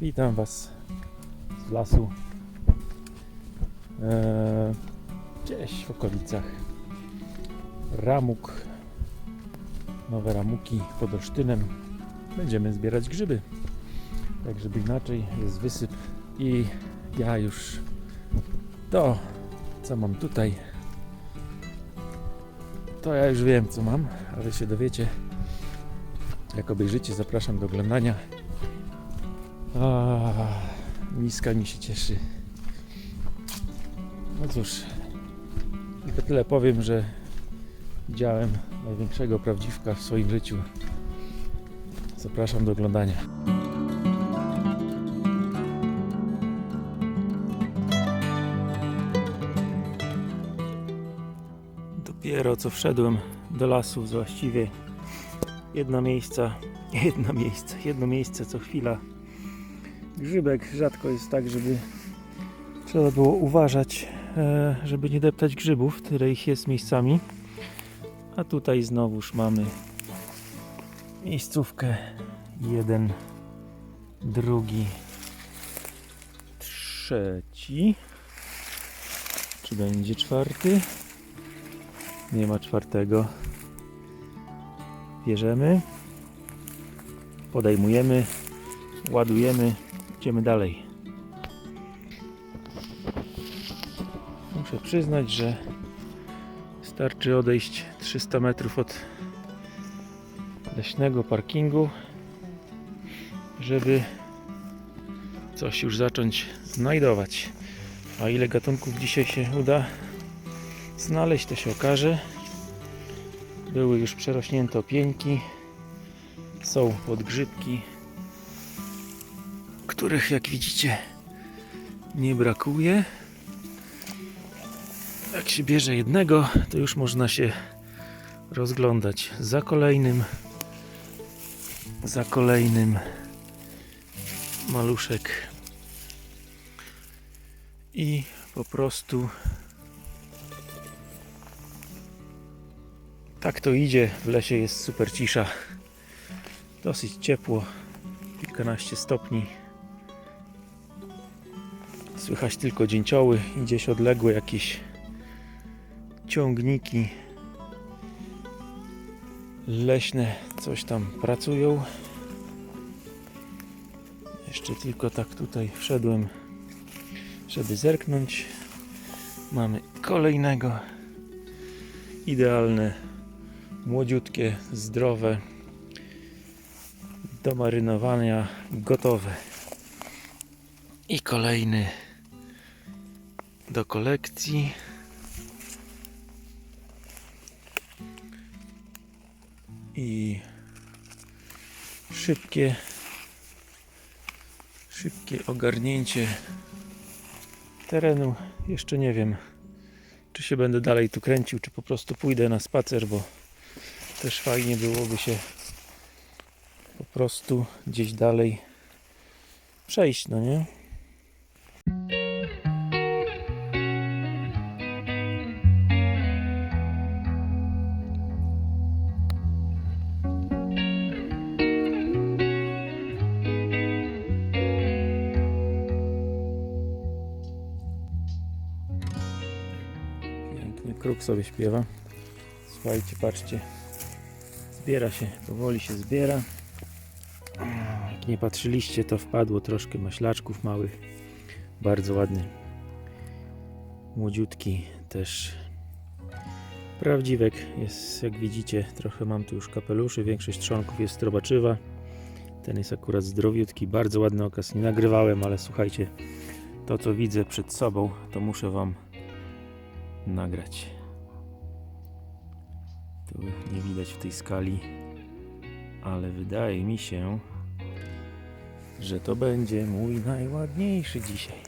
Witam Was z lasu. Eee, gdzieś w okolicach Ramuk. Nowe ramuki pod Olsztynem. Będziemy zbierać grzyby. Tak, żeby inaczej jest wysyp. I ja już to, co mam tutaj, to ja już wiem, co mam, ale się dowiecie. Jak obejrzycie, zapraszam do oglądania. A, miska mi się cieszy. No cóż, tylko tyle powiem, że widziałem największego prawdziwka w swoim życiu. Zapraszam do oglądania. Dopiero co wszedłem do lasu, właściwie jedno miejsce, jedno miejsce, jedno miejsce co chwila grzybek. Rzadko jest tak, żeby trzeba było uważać, e, żeby nie deptać grzybów, tyle ich jest miejscami. A tutaj znowuż mamy miejscówkę. Jeden, drugi, trzeci. Czy będzie czwarty? Nie ma czwartego. Bierzemy, podejmujemy, ładujemy, idziemy dalej. Muszę przyznać, że starczy odejść 300 metrów od leśnego parkingu, żeby coś już zacząć znajdować. A ile gatunków dzisiaj się uda znaleźć, to się okaże. Były już przerośnięte opieńki, są podgrzybki, których jak widzicie nie brakuje. Jak się bierze jednego, to już można się rozglądać za kolejnym, za kolejnym maluszek i po prostu tak to idzie. W lesie jest super cisza. Dosyć ciepło, kilkanaście stopni. Słychać tylko dzięcioły i gdzieś odległe jakieś ciągniki leśne coś tam pracują. Jeszcze tylko tak tutaj wszedłem, żeby zerknąć. Mamy kolejnego. Idealne, młodziutkie, zdrowe, do marynowania, gotowe. I kolejny do kolekcji. I szybkie, szybkie ogarnięcie terenu. Jeszcze nie wiem, czy się będę dalej tu kręcił, czy po prostu pójdę na spacer, bo też fajnie byłoby się po prostu gdzieś dalej przejść, no nie? Kruk sobie śpiewa. Słuchajcie, patrzcie. Zbiera się, powoli się zbiera. Jak nie patrzyliście, to wpadło troszkę maślaczków małych. Bardzo ładny. Młodziutki też. Prawdziwek jest, jak widzicie, trochę mam tu już kapeluszy, większość trzonków jest strobaczywa. Ten jest akurat zdrowiutki, bardzo ładny okaz. Nie nagrywałem, ale słuchajcie, to co widzę przed sobą, to muszę Wam nagrać. Tu nie widać w tej skali, ale wydaje mi się, że to będzie mój najładniejszy dzisiaj.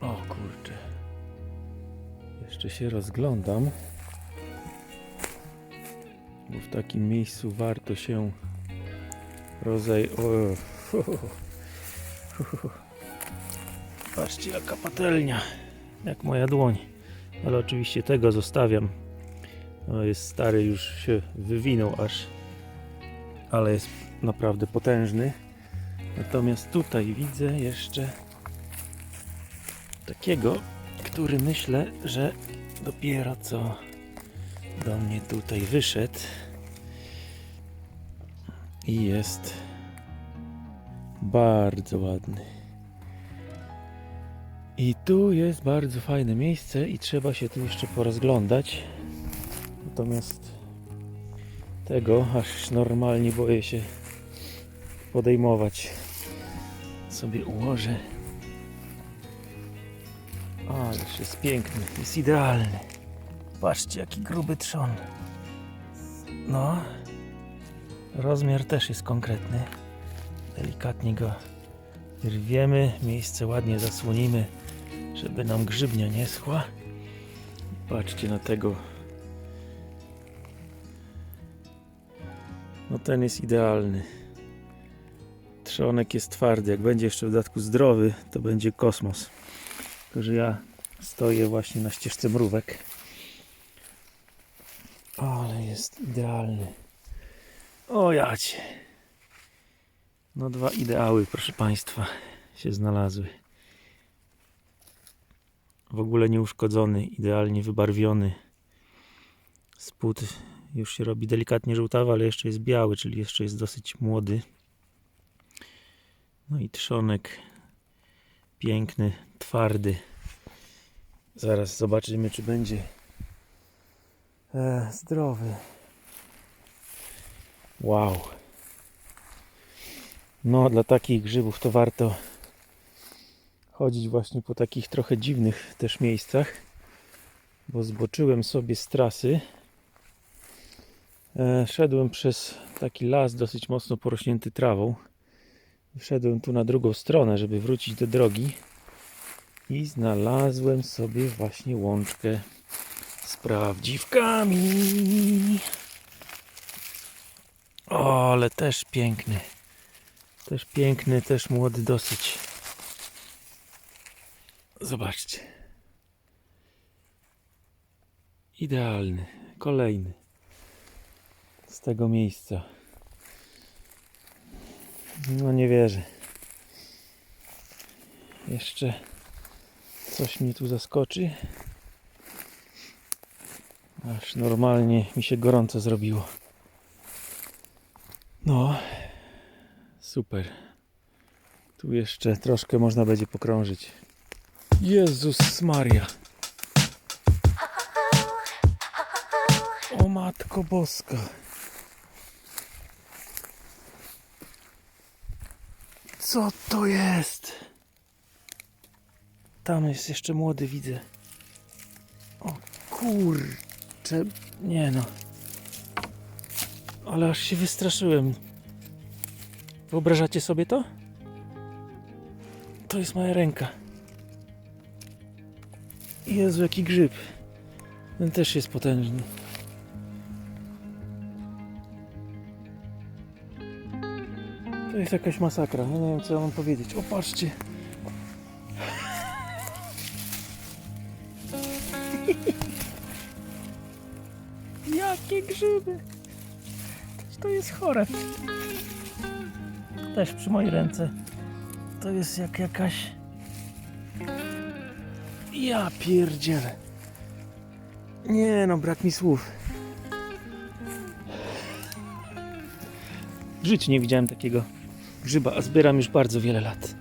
O kurczę. Jeszcze się rozglądam. Bo w takim miejscu warto się rozej... O, Patrzcie jaka patelnia. Jak moja dłoń. Ale oczywiście tego zostawiam. No jest stary, już się wywinął aż ale jest naprawdę potężny. Natomiast tutaj widzę jeszcze takiego, który myślę, że dopiero co do mnie tutaj wyszedł i jest bardzo ładny. I tu jest bardzo fajne miejsce i trzeba się tu jeszcze porozglądać. Natomiast tego aż normalnie boję się podejmować. Sobie ułożę. Ależ jest piękny, jest idealny. Patrzcie jaki gruby trzon. No. Rozmiar też jest konkretny. Delikatnie go rwiemy, miejsce ładnie zasłonimy, żeby nam grzybnia nie schła. Patrzcie na tego. No ten jest idealny. Trzonek jest twardy. Jak będzie jeszcze w dodatku zdrowy, to będzie kosmos. Tylko, że ja stoję właśnie na ścieżce mrówek. Ale jest idealny. O jacie. No dwa ideały, proszę Państwa, się znalazły. W ogóle nieuszkodzony, idealnie wybarwiony. Spód już się robi delikatnie żółtawy, ale jeszcze jest biały, czyli jeszcze jest dosyć młody. No i trzonek piękny, twardy. Zaraz zobaczymy, czy będzie e, zdrowy. Wow. No, dla takich grzybów to warto chodzić właśnie po takich trochę dziwnych też miejscach, bo zboczyłem sobie z trasy. E, szedłem przez taki las dosyć mocno porośnięty trawą. Wszedłem tu na drugą stronę, żeby wrócić do drogi i znalazłem sobie właśnie łączkę z prawdziwkami. O, ale też piękny. Też piękny, też młody dosyć. Zobaczcie. Idealny. Kolejny. Z tego miejsca. No nie wierzę. Jeszcze coś mnie tu zaskoczy. Aż normalnie mi się gorąco zrobiło. No, super. Tu jeszcze troszkę można będzie pokrążyć. Jezus Maria. O Matko Boska. Co to jest? Tam jest jeszcze młody, widzę. O kurcze, nie no. Ale aż się wystraszyłem. Wyobrażacie sobie to? To jest moja ręka. Jezu, jaki grzyb. Ten też jest potężny. To jest jakaś masakra. Nie wiem, co ja mam powiedzieć. O, patrzcie. Jakie grzyby. To jest chore. Też przy mojej ręce. To jest jak jakaś... Ja pierdzielę. Nie no, brak mi słów. W życiu nie widziałem takiego grzyba, a zbieram już bardzo wiele lat.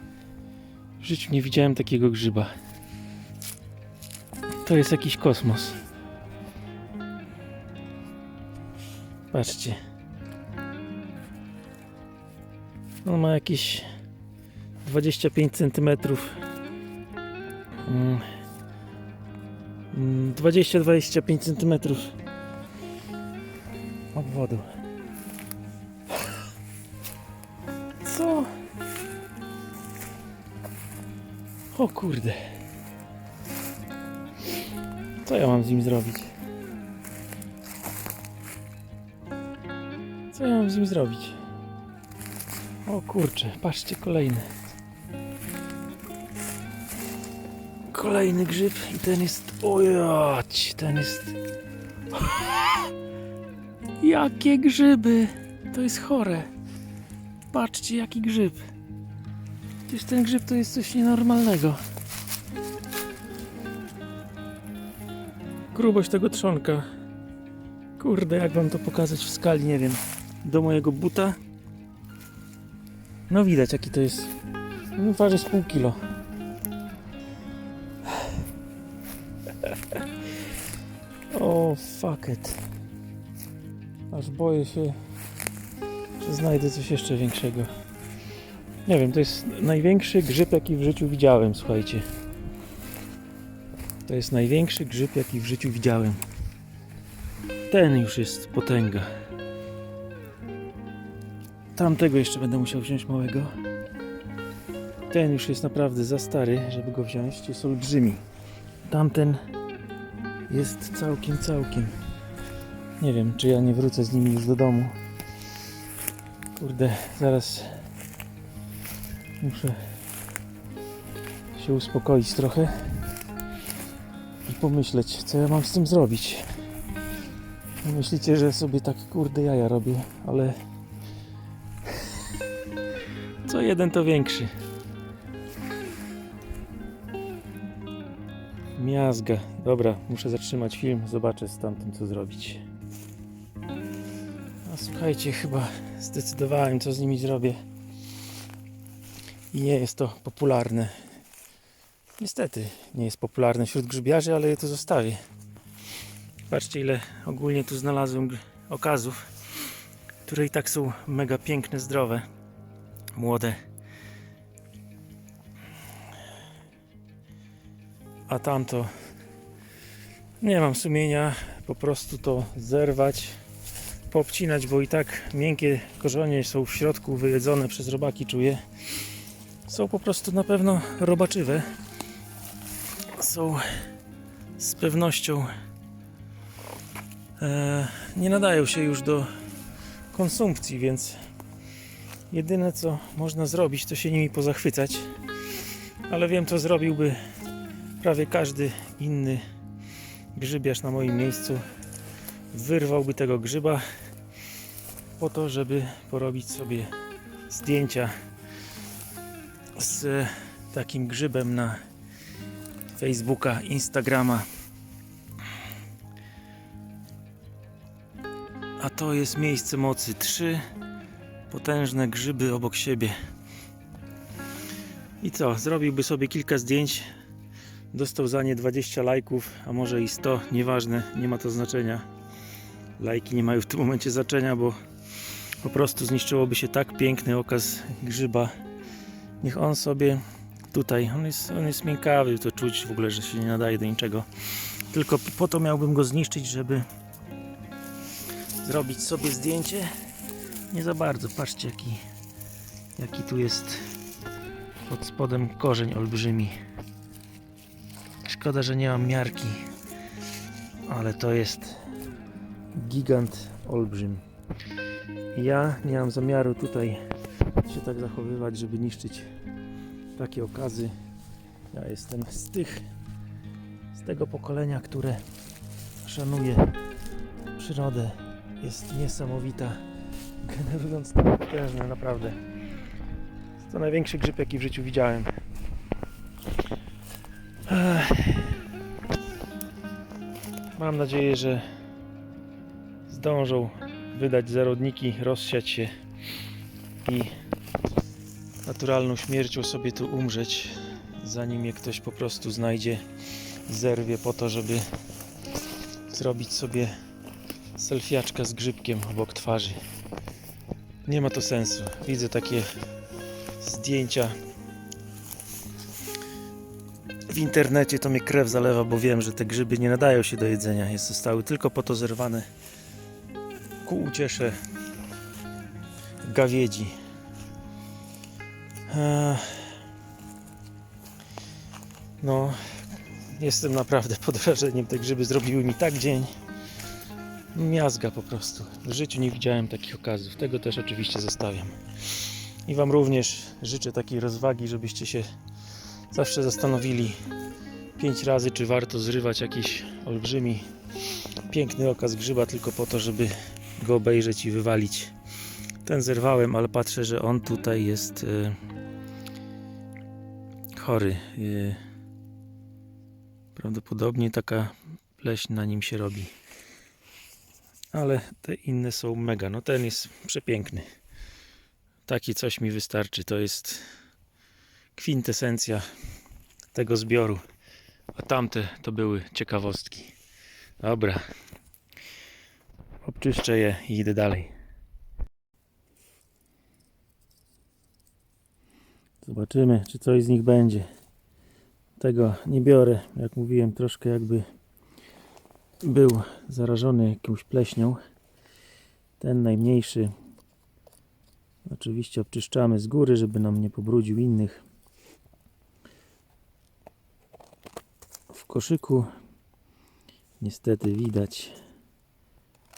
W życiu nie widziałem takiego grzyba. To jest jakiś kosmos. Patrzcie. On ma jakieś 25 cm. Mm. 20-25 cm obwodu. Co? O kurde. Co ja mam z nim zrobić? Co ja mam z nim zrobić? O kurczę, patrzcie, kolejny. Kolejny grzyb i ten jest... Ojać, ten jest... Jakie grzyby! To jest chore. Patrzcie, jaki grzyb. Przecież ten grzyb to jest coś nienormalnego. Grubość tego trzonka. Kurde, jak wam to pokazać w skali, nie wiem. Do mojego buta. No widać, jaki to jest. No, waży z pół kilo. O, fuck it. Aż boję się, że znajdę coś jeszcze większego. Nie wiem, to jest największy grzyb, jaki w życiu widziałem, słuchajcie. To jest największy grzyb, jaki w życiu widziałem. Ten już jest potęga. Tamtego jeszcze będę musiał wziąć małego. Ten już jest naprawdę za stary, żeby go wziąć. Jest olbrzymi. Tamten jest całkiem, całkiem. Nie wiem, czy ja nie wrócę z nimi już do domu. Kurde, zaraz muszę się uspokoić trochę i pomyśleć, co ja mam z tym zrobić. Myślicie, że sobie tak kurde jaja robię, ale co jeden to większy. Miazga. Dobra, muszę zatrzymać film, zobaczę z tamtym co zrobić. A słuchajcie, chyba zdecydowałem co z nimi zrobię. I nie jest to popularne. Niestety nie jest popularne wśród grzybiarzy, ale je tu zostawię. Patrzcie ile ogólnie tu znalazłem okazów, które i tak są mega piękne, zdrowe, młode. A tamto nie mam sumienia, po prostu to zerwać, poobcinać, bo i tak miękkie korzonie są w środku wyjedzone przez robaki, czuję. Są po prostu na pewno robaczywe. Są z pewnością e, nie nadają się już do konsumpcji, więc jedyne co można zrobić, to się nimi pozachwycać. Ale wiem, co zrobiłby prawie każdy inny grzybiarz na moim miejscu. Wyrwałby tego grzyba po to, żeby porobić sobie zdjęcia z takim grzybem na Facebooka, Instagrama. A to jest miejsce mocy. Trzy potężne grzyby obok siebie. I co? Zrobiłby sobie kilka zdjęć. Dostał za nie 20 lajków, a może i 100, nieważne, nie ma to znaczenia. Lajki nie mają w tym momencie znaczenia, bo po prostu zniszczyłoby się tak piękny okaz grzyba. Niech on sobie tutaj, on jest, on jest miękkawy, to czuć w ogóle, że się nie nadaje do niczego. Tylko po to miałbym go zniszczyć, żeby zrobić sobie zdjęcie. Nie za bardzo, patrzcie jaki, jaki tu jest pod spodem korzeń olbrzymi. Szkoda, że nie mam miarki, ale to jest gigant olbrzym. Ja nie mam zamiaru tutaj się tak zachowywać, żeby niszczyć takie okazy. Ja jestem z tych, z tego pokolenia, które szanuje przyrodę. Jest niesamowita, generując tak potężne, naprawdę. To największy grzyb, jaki w życiu widziałem. Mam nadzieję, że zdążą wydać zarodniki, rozsiać się i naturalną śmiercią sobie tu umrzeć, zanim je ktoś po prostu znajdzie, zerwie po to, żeby zrobić sobie selfiaczka z grzybkiem obok twarzy. Nie ma to sensu. Widzę takie zdjęcia w internecie, to mnie krew zalewa, bo wiem, że te grzyby nie nadają się do jedzenia. Jest zostały tylko po to zerwane ku uciesze gawiedzi. No, jestem naprawdę pod wrażeniem. Te grzyby zrobiły mi tak dzień. Miazga po prostu. W życiu nie widziałem takich okazów. Tego też oczywiście zostawiam. I Wam również życzę takiej rozwagi, żebyście się zawsze zastanowili pięć razy, czy warto zrywać jakiś olbrzymi, piękny okaz grzyba tylko po to, żeby go obejrzeć i wywalić Ten zerwałem, ale patrzę, że on tutaj jest y, chory. Y, prawdopodobnie taka pleśń na nim się robi. Ale te inne są mega. No ten jest przepiękny. Taki coś mi wystarczy. To jest kwintesencja tego zbioru. A tamte to były ciekawostki. Dobra. Obczyszczę je i idę dalej. Zobaczymy, czy coś z nich będzie. Tego nie biorę. Jak mówiłem, troszkę jakby był zarażony jakąś pleśnią. Ten najmniejszy oczywiście obczyszczamy z góry, żeby nam nie pobrudził innych. Koszyku niestety widać,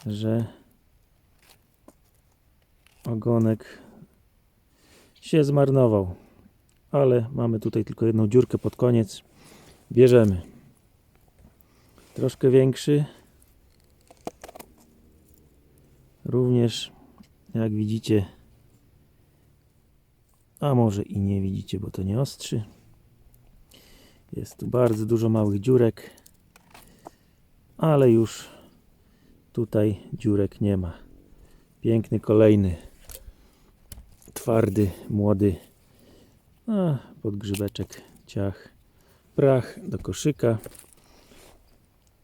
że ogonek się zmarnował. Ale mamy tutaj tylko jedną dziurkę pod koniec. Bierzemy. Troszkę większy. Również, jak widzicie, a może i nie widzicie, bo to nie ostrzy. Jest tu bardzo dużo małych dziurek, ale już tutaj dziurek nie ma. Piękny kolejny, twardy, młody a, podgrzybeczek, ciach, prach do koszyka.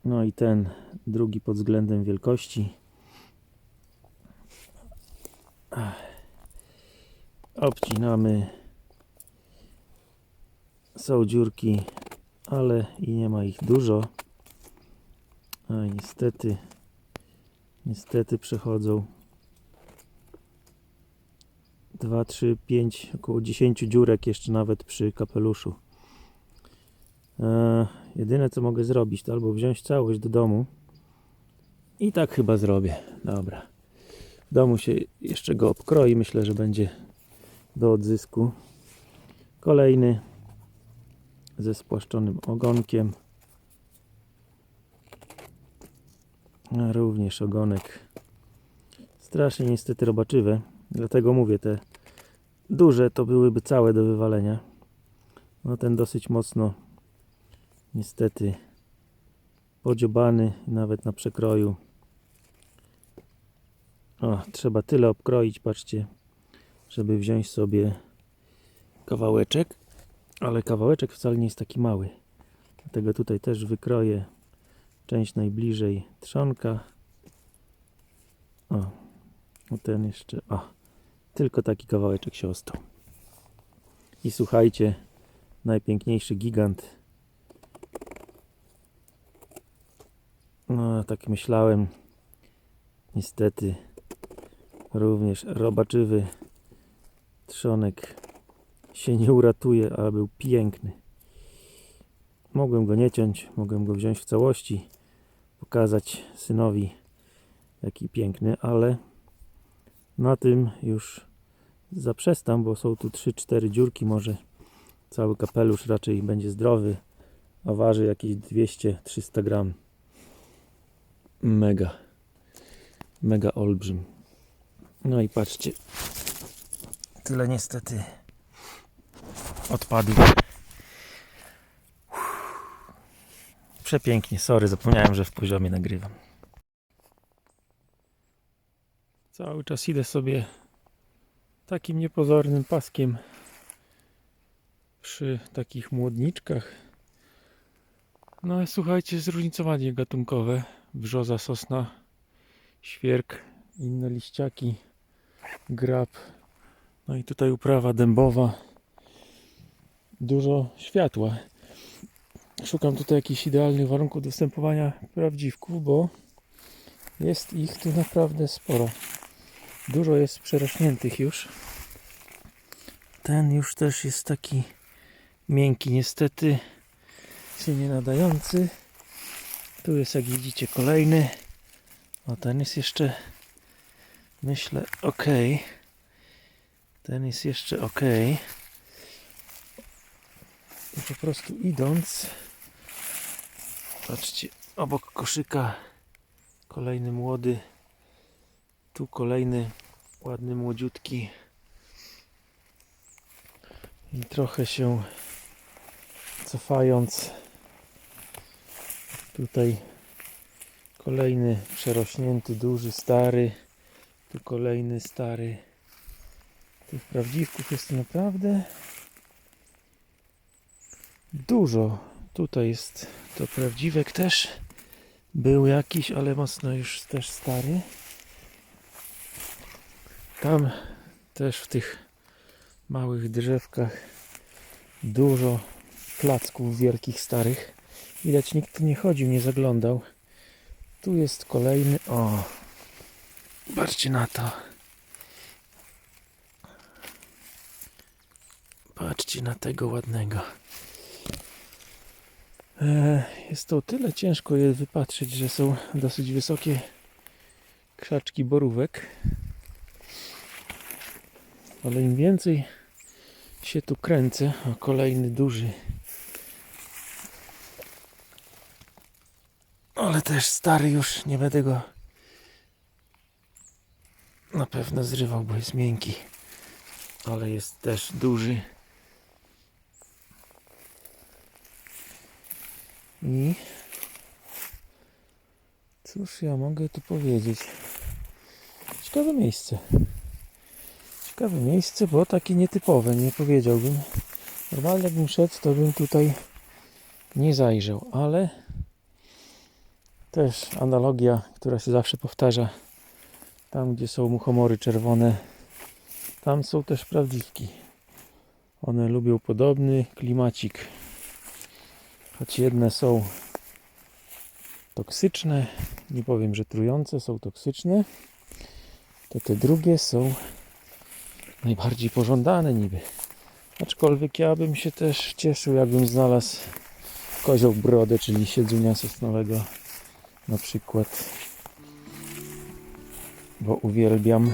No i ten drugi pod względem wielkości. Obcinamy. Są dziurki, ale i nie ma ich dużo. A niestety, niestety przechodzą 2, 3, 5, około 10 dziurek jeszcze nawet przy kapeluszu. E, jedyne co mogę zrobić to albo wziąć całość do domu i tak chyba zrobię. Dobra. W domu się jeszcze go obkroi, myślę, że będzie do odzysku. Kolejny ze spłaszczonym ogonkiem. Również ogonek strasznie niestety robaczywe. Dlatego mówię, te duże to byłyby całe do wywalenia. No ten dosyć mocno niestety podziobany nawet na przekroju. O, trzeba tyle obkroić, patrzcie, żeby wziąć sobie kawałeczek, ale kawałeczek wcale nie jest taki mały. Dlatego tutaj też wykroję część najbliżej trzonka. O, ten jeszcze, o, tylko taki kawałeczek się ostał. I słuchajcie, najpiękniejszy gigant. No, tak myślałem. Niestety, również robaczywy trzonek się nie uratuje, ale był piękny. Mogłem go nie ciąć, mogłem go wziąć w całości, pokazać synowi, jaki piękny, ale na tym już zaprzestam, bo są tu 3-4 dziurki, może cały kapelusz raczej będzie zdrowy, a waży jakieś 200-300 gram. Mega, mega olbrzym. No i patrzcie, tyle niestety odpadów. Przepięknie, sorry, zapomniałem, że w poziomie nagrywam. Cały czas idę sobie takim niepozornym paskiem przy takich młodniczkach. No słuchajcie, zróżnicowanie gatunkowe. Brzoza, sosna, świerk, inne liściaki, grab. No i tutaj uprawa dębowa. Dużo światła. Szukam tutaj jakichś idealnych warunków do występowania prawdziwków, bo jest ich tu naprawdę sporo. Dużo jest przerośniętych już. Ten już też jest taki miękki, niestety się nie nadający. Tu jest, jak widzicie, kolejny. O, ten jest jeszcze, myślę, ok. Ten jest jeszcze ok. I po prostu idąc, patrzcie, obok koszyka kolejny młody, tu kolejny ładny, młodziutki. I trochę się cofając, tutaj kolejny przerośnięty, duży, stary. Tu kolejny stary. Tych prawdziwków jest naprawdę dużo. Tutaj jest to prawdziwek też. Był jakiś, ale mocno już też stary. Tam też w tych małych drzewkach dużo placków wielkich, starych. Widać nikt nie chodził, nie zaglądał. Tu jest kolejny. O! Patrzcie na to. Patrzcie na tego ładnego. E, Jest to tyle ciężko je wypatrzeć, że są dosyć wysokie krzaczki borówek. Ale im więcej się tu kręcę, o kolejny duży. Ale też stary już, nie będę go na pewno zrywał, bo jest miękki. Ale jest też duży. I cóż ja mogę tu powiedzieć? Ciekawe miejsce. Ciekawe miejsce, bo takie nietypowe, nie powiedziałbym. Normalnie jakbym szedł, to bym tutaj nie zajrzał, ale też analogia, która się zawsze powtarza. Tam, gdzie są muchomory czerwone, tam są też prawdziwki. One lubią podobny klimacik. Choć jedne są toksyczne, nie powiem, że trujące, są toksyczne, to te drugie są najbardziej pożądane niby. Aczkolwiek ja bym się też cieszył, jakbym znalazł kozioł brodę, czyli siedzunia sosnowego na przykład, bo uwielbiam.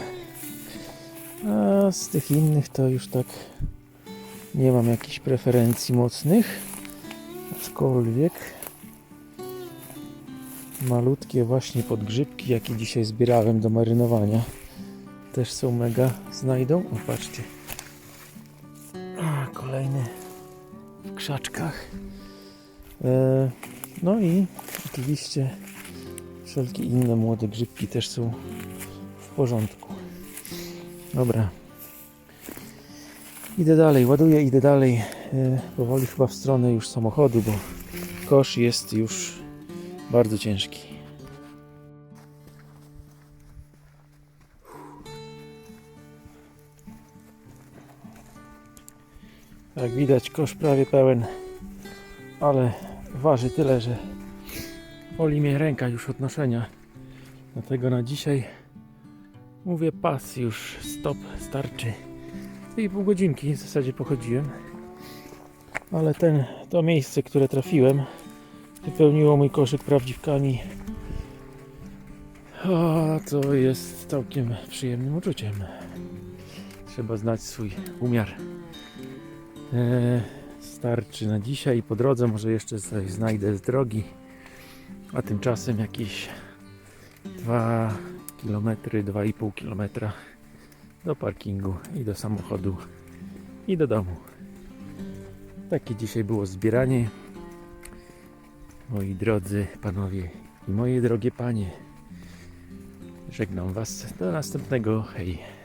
A z tych innych to już tak nie mam jakichś preferencji mocnych. Aczkolwiek malutkie właśnie podgrzybki, jakie dzisiaj zbierałem do marynowania, też są mega znajdą. O, patrzcie. A, kolejny w krzaczkach. E, no i oczywiście wszelkie inne młode grzybki też są w porządku. Dobra. Idę dalej, ładuję, idę dalej. E, powoli chyba w stronę już samochodu, bo kosz jest już bardzo ciężki. Jak widać, kosz prawie pełen, ale waży tyle, że boli mnie ręka już od noszenia. Dlatego na dzisiaj mówię pas już, stop, starczy. I pół godzinki w zasadzie pochodziłem. Ale ten, to miejsce, które trafiłem, wypełniło mój koszyk prawdziwkami. A to jest całkiem przyjemnym uczuciem. Trzeba znać swój umiar. Eee, starczy na dzisiaj po drodze może jeszcze coś znajdę z drogi. A tymczasem jakieś 2 km, 2,5 km do parkingu i do samochodu i do domu. Takie dzisiaj było zbieranie. Moi drodzy panowie i moje drogie panie. Żegnam was do następnego. Hej.